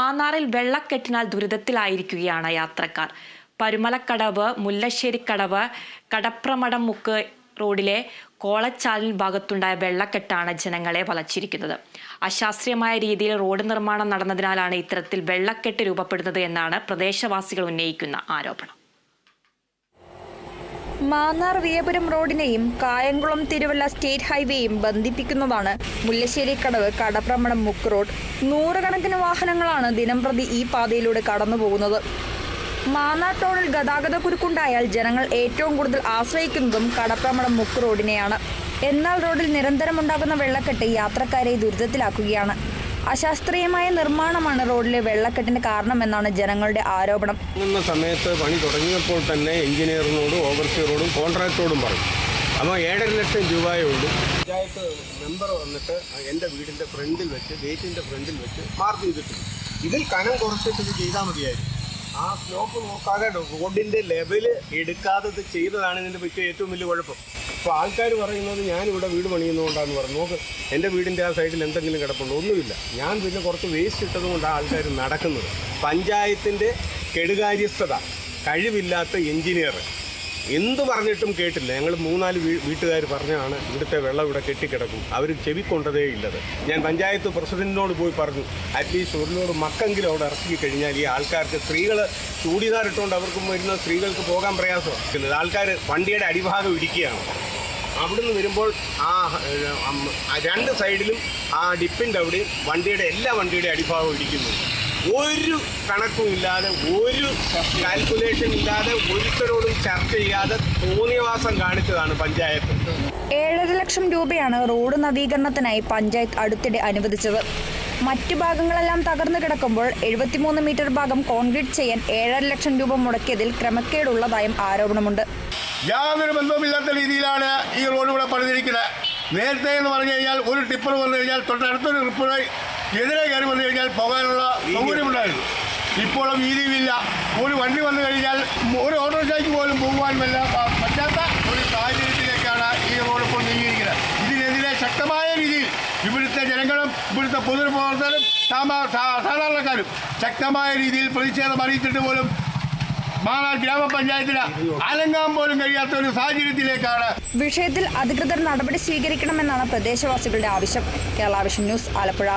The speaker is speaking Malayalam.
മാന്നാറിൽ വെള്ളക്കെട്ടിനാൽ ദുരിതത്തിലായിരിക്കുകയാണ് യാത്രക്കാർ. പരുമലക്കടവ് മുല്ലശ്ശേരിക്കടവ് കടപ്രമടം മുക്ക് റോഡിലെ കോളച്ചാലിൻ ഭാഗത്തുണ്ടായ വെള്ളക്കെട്ടാണ് ജനങ്ങളെ വലച്ചിരിക്കുന്നത്. അശാസ്ത്രീയമായ രീതിയിൽ റോഡ് നിർമ്മാണം നടന്നതിനാലാണ് ഇത്തരത്തിൽ വെള്ളക്കെട്ട് രൂപപ്പെടുന്നത് എന്നാണ് പ്രദേശവാസികൾ ഉന്നയിക്കുന്ന ആരോപണം. മാന്നാർ വിയപുരം റോഡിനെയും കായംകുളം തിരുവല്ല സ്റ്റേറ്റ് ഹൈവേയും ബന്ധിപ്പിക്കുന്നതാണ് മുല്ലശ്ശേരി കടവ് കടപ്രമണം മുക്ക് റോഡ്. നൂറുകണക്കിന് വാഹനങ്ങളാണ് ദിനംപ്രതി ഈ പാതയിലൂടെ കടന്നുപോകുന്നത്. മാന്നാർ ടോണിൽ ഗതാഗത കുരുക്കുണ്ടായാൽ ജനങ്ങൾ ഏറ്റവും കൂടുതൽ ആശ്രയിക്കുന്നതും കടപ്രമണം മുക്ക് റോഡിനെയാണ്. എന്നാൽ റോഡിൽ നിരന്തരം ഉണ്ടാകുന്ന വെള്ളക്കെട്ട് യാത്രക്കാരെ ദുരിതത്തിലാക്കുകയാണ്. അശാസ്ത്രീയമായ നിർമ്മാണമാണ് റോഡിലെ വെള്ളക്കെട്ടിന് കാരണമെന്നാണ് ജനങ്ങളുടെ ആരോപണം. സമയത്ത് പണി തുടങ്ങിയപ്പോൾ തന്നെ എഞ്ചിനീയറിനോടും ഓവർസിയറോടും കോൺട്രാക്ടറോടും പറഞ്ഞു അപ്പോൾ ഏഴര ലക്ഷം രൂപയേ ഉള്ളൂ പഞ്ചായത്ത് മെമ്പർ വന്നിട്ട് എന്റെ വീടിന്റെ ഫ്രണ്ടിൽ വെച്ച് ഗേറ്റിന്റെ ഫ്രണ്ടിൽ വെച്ച് മാർക്ക് ചെയ്തിട്ടുണ്ട്. ഇതിൽ കനം കുറച്ചിട്ട് ഇത് ചെയ്താൽ മതിയായിരുന്നു. ആ സ്ലോപ്പ് നോക്കാതെ റോഡിന്റെ ലെവൽ എടുക്കാതെ ചെയ്തതാണ് ഇതിന്റെ പറ്റിയ ഏറ്റവും വലിയ കുഴപ്പം. അപ്പോൾ ആൾക്കാർ പറയുന്നത് ഞാനിവിടെ വീട് പണിയുന്നതുകൊണ്ടാന്ന് പറഞ്ഞു. നോക്ക് എന്റെ വീടിന്റെ ആ സൈഡിൽ എന്തെങ്കിലും കിടപ്പുണ്ടോ. ഒന്നുമില്ല. ഞാൻ പിന്നെ കുറച്ച് വേസ്റ്റ് ഇട്ടതുകൊണ്ടാണ് ആൾക്കാർ നടക്കുന്നത്. പഞ്ചായത്തിന്റെ കെടുകാര്യസ്ഥത കഴിവില്ലാത്ത എഞ്ചിനീയർ എന്ത് പറഞ്ഞിട്ടും കേട്ടില്ല. ഞങ്ങൾ മൂന്നാൽ വീട്ടുകാർ പറഞ്ഞാണ് ഇവിടുത്തെ വെള്ളം ഇവിടെ കെട്ടിക്കിടക്കും. അവർ ചെവിക്കൊണ്ടതേ ഇല്ലത്. ഞാൻ പഞ്ചായത്ത് പ്രസിഡന്റിനോട് പോയി പറഞ്ഞു അറ്റ്ലീസ്റ്റ് ഒരു ലോഡ് മക്കെങ്കിലും അവിടെ ഇറക്കി കഴിഞ്ഞാൽ ഈ ആൾക്കാർക്ക് സ്ത്രീകൾ ചൂടിദാർ അവർക്കും വരുന്ന സ്ത്രീകൾക്ക് പോകാൻ പ്രയാസമാണ് ആൾക്കാർ വണ്ടിയുടെ അടിഭാഗം ഇടിക്കുകയാണ്. അവിടുന്ന് വരുമ്പോൾ ആ രണ്ട് സൈഡിലും ആ ഡിപ്പിന്റെ അവിടെയും വണ്ടിയുടെ എല്ലാ വണ്ടിയുടെ അടിഭാഗവും ഇടിക്കുന്നു. ഒരു കണക്കും ഇല്ലാതെ ഒരു കാൽക്കുലേഷൻ ഇല്ലാതെ ഒരുത്തരോടും ചർച്ച ചെയ്യാതെ തോന്നിയവാസം കാണിച്ചതാണ് പഞ്ചായത്ത്. ഏഴര ലക്ഷം രൂപയാണ് റോഡ് നവീകരണത്തിനായി പഞ്ചായത്ത് അടുത്തിടെ അനുവദിച്ചത്. മറ്റു ഭാഗങ്ങളെല്ലാം തകർന്നു കിടക്കുമ്പോൾ എഴുപത്തിമൂന്ന് മീറ്റർ ഭാഗം കോൺക്രീറ്റ് ചെയ്യാൻ ഏഴര ലക്ഷം രൂപ മുടക്കിയതിൽ ക്രമക്കേടുള്ളതായും ആരോപണമുണ്ട്. യാതൊരു ബന്ധവുമില്ലാത്ത രീതിയിലാണ് ഈ റോഡ് ഇവിടെ പണിതിരിക്കുന്നത്. നേരത്തെ എന്ന് പറഞ്ഞു കഴിഞ്ഞാൽ ഒരു ടിപ്പർ വന്നു കഴിഞ്ഞാൽ തൊട്ടടുത്തൊരു ടിപ്പർ എതിരെ കയറി വന്നു കഴിഞ്ഞാൽ പോകാനുള്ള സൗകര്യമുണ്ടായിരുന്നു. ഇപ്പോൾ വീതിയില്ല ഒരു വണ്ടി വന്നു കഴിഞ്ഞാൽ ഒരു ഓട്ടോറിക്ഷയ്ക്ക് പോലും പോകുവാൻ പറ്റാത്ത ഒരു സാഹചര്യത്തിലേക്കാണ് ഈ റോഡ് ഇപ്പോൾ നീങ്ങിയിരിക്കുന്നത്. ഇതിനെതിരെ ശക്തമായ രീതിയിൽ ഇവിടുത്തെ ജനങ്ങളും ഇവിടുത്തെ പൊതുപ്രവർത്തകരും സാധാരണക്കാരും ശക്തമായ രീതിയിൽ പ്രതിഷേധം അറിയിച്ചിട്ട് പോലും ഒരു സാഹചര്യത്തിലേക്കാണ് വിഷയത്തിൽ അധികൃതർ നടപടി സ്വീകരിക്കണമെന്നാണ് പ്രദേശവാസികളുടെ ആവശ്യം. Kerala Vision news Alappuzha.